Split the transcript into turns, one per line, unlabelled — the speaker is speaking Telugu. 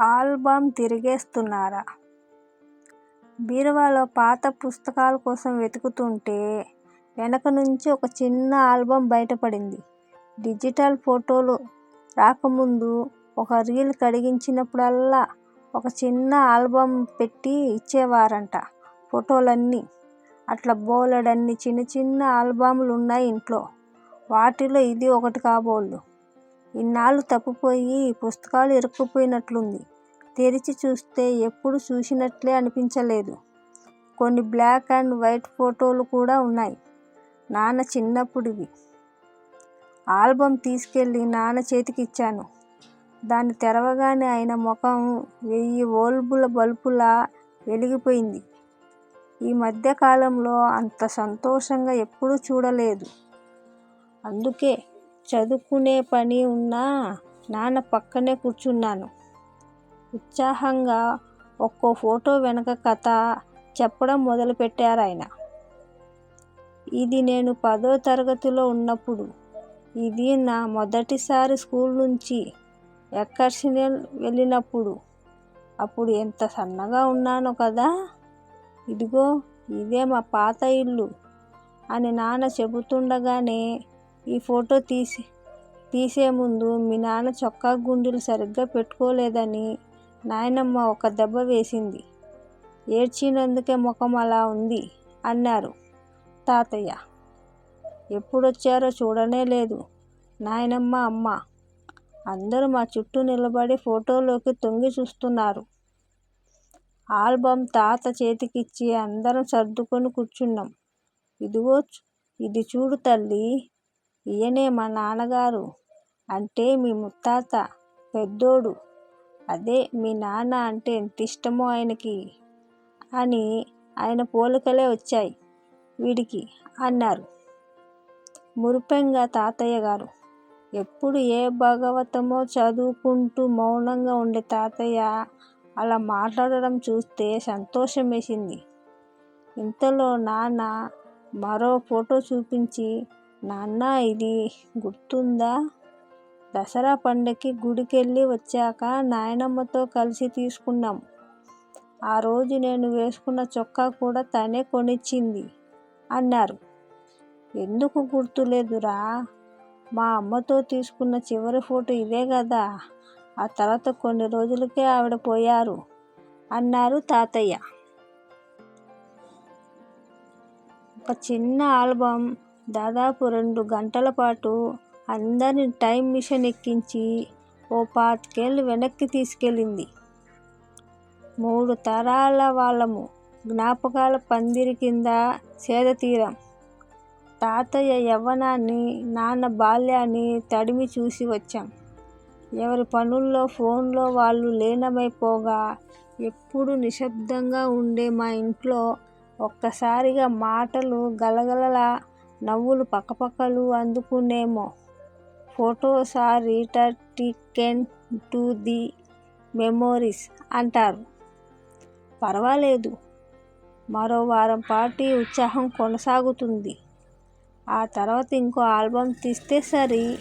ఆల్బమ్ తిరిగేస్తున్నారా బీరువాలో పాత పుస్తకాల కోసం వెతుకుతుంటే వెనక నుంచి ఒక చిన్న ఆల్బమ్ బయటపడింది. డిజిటల్ ఫోటోలు రాకముందు ఒక రీల్ కడిగించినప్పుడల్లా ఒక చిన్న ఆల్బమ్ పెట్టి ఇచ్చేవారంట ఫోటోలన్నీ. అట్లా బోలెడన్ని చిన్న చిన్న ఆల్బమ్లు ఉన్నాయి ఇంట్లో. వాటిలో ఇది ఒకటి కాబోలు. ఇన్నాళ్ళు తప్పిపోయి పుస్తకాలు ఇరుక్కుపోయినట్లుంది. తెరిచి చూస్తే ఎప్పుడూ చూసినట్లే అనిపించలేదు. కొన్ని బ్లాక్ అండ్ వైట్ ఫోటోలు కూడా ఉన్నాయి. నాన్న చిన్నప్పటివి. ఆల్బమ్ తీసుకెళ్ళి నాన్న చేతికిచ్చాను. దాన్ని తెరవగానే ఆయన ముఖం వెయ్యి వోల్టుల బల్బులా వెలిగిపోయింది. ఈ మధ్య కాలంలో అంత సంతోషంగా ఎప్పుడూ చూడలేదు. అందుకే చదువుకునే పని ఉన్నా నాన్న పక్కనే కూర్చున్నాను. ఉత్సాహంగా ఒక్కో ఫోటో వెనక కథ చెప్పడం మొదలుపెట్టారాయన. ఇది నేను పదో తరగతిలో ఉన్నప్పుడు. ఇది నా మొదటిసారి స్కూల్ నుంచి ఎక్స్కర్షన్ వెళ్ళినప్పుడు అప్పుడు ఎంత సన్నగా ఉన్నానో కదా. ఇదిగో ఇదే మా పాత ఇల్లు అని నాన్న చెబుతుండగానే ఈ ఫోటో తీసి తీసే ముందు మీ నాన్న చొక్కా గుండీలు సరిగ్గా పెట్టుకోలేదని నాయనమ్మ ఒక దెబ్బ వేసింది. ఏడ్చినందుకే ముఖం అలా ఉంది అన్నారు తాతయ్య. ఎప్పుడొచ్చారో చూడనే లేదు నాయనమ్మ, అమ్మ. అందరూ మా చుట్టూ నిలబడి ఫోటోలోకి తొంగి చూస్తున్నారు. ఆల్బమ్ తాత చేతికిచ్చి అందరం సర్దుకొని కూర్చున్నాం. ఇదిగో ఇది చూడు తల్లి ఈయనే మా నాన్నగారు. అంటే మీ ముత్తాత పెద్దోడు. అదే మీ నాన్న అంటే ఎంత ఇష్టమో ఆయనకి. అని ఆయన పోలికలే వచ్చాయి వీడికి అన్నారు మురిపెంగా తాతయ్యగారు. ఎప్పుడు ఏ భాగవతమో చదువుకుంటూ మౌనంగా ఉండే తాతయ్య అలా మాట్లాడడం చూస్తే సంతోషమేసింది. ఇంతలో నాన్న మరో ఫోటో చూపించి నాన్న ఇది గుర్తుందా? దసరా పండక్కి గుడికెళ్ళి వచ్చాక నాయనమ్మతో కలిసి తీసుకున్నాం. ఆ రోజు నేను వేసుకున్న చొక్కా కూడా తనే కొనిచ్చింది అన్నారు. ఎందుకు గుర్తులేదురా? మా అమ్మతో తీసుకున్న చివరి ఫోటో ఇదే కదా ఆ తర్వాత కొన్ని రోజులకే ఆవిడ పోయారు అన్నారు తాతయ్య. ఒక చిన్న ఆల్బమ్ దాదాపు రెండు గంటల పాటు అందరిని టైం మిషన్ ఎక్కించి ఓ పాతికేళ్ళు వెనక్కి తీసుకెళ్ళింది మూడు తరాల వాళ్ళము జ్ఞాపకాల పందిరి కింద సేదతీరాం. తాతయ్య యవ్వనాన్ని, నాన్న బాల్యాన్ని తడిమి చూసి వచ్చాం. ఎవరి పనుల్లో ఫోన్లో వాళ్ళు లీనమైపోగా ఎప్పుడూ నిశ్శబ్దంగా ఉండే మా ఇంట్లో ఒక్కసారిగా మాటలు గలగలలా నవ్వులు పక్కపక్కలు అందుకునేమో. Photos are returning to the memories అంటారు. పర్వాలేదు మరో వారం ఈ ఉత్సాహం కొనసాగుతుంది. ఆ తర్వాత ఇంకో ఆల్బమ్ తీస్తే సరి.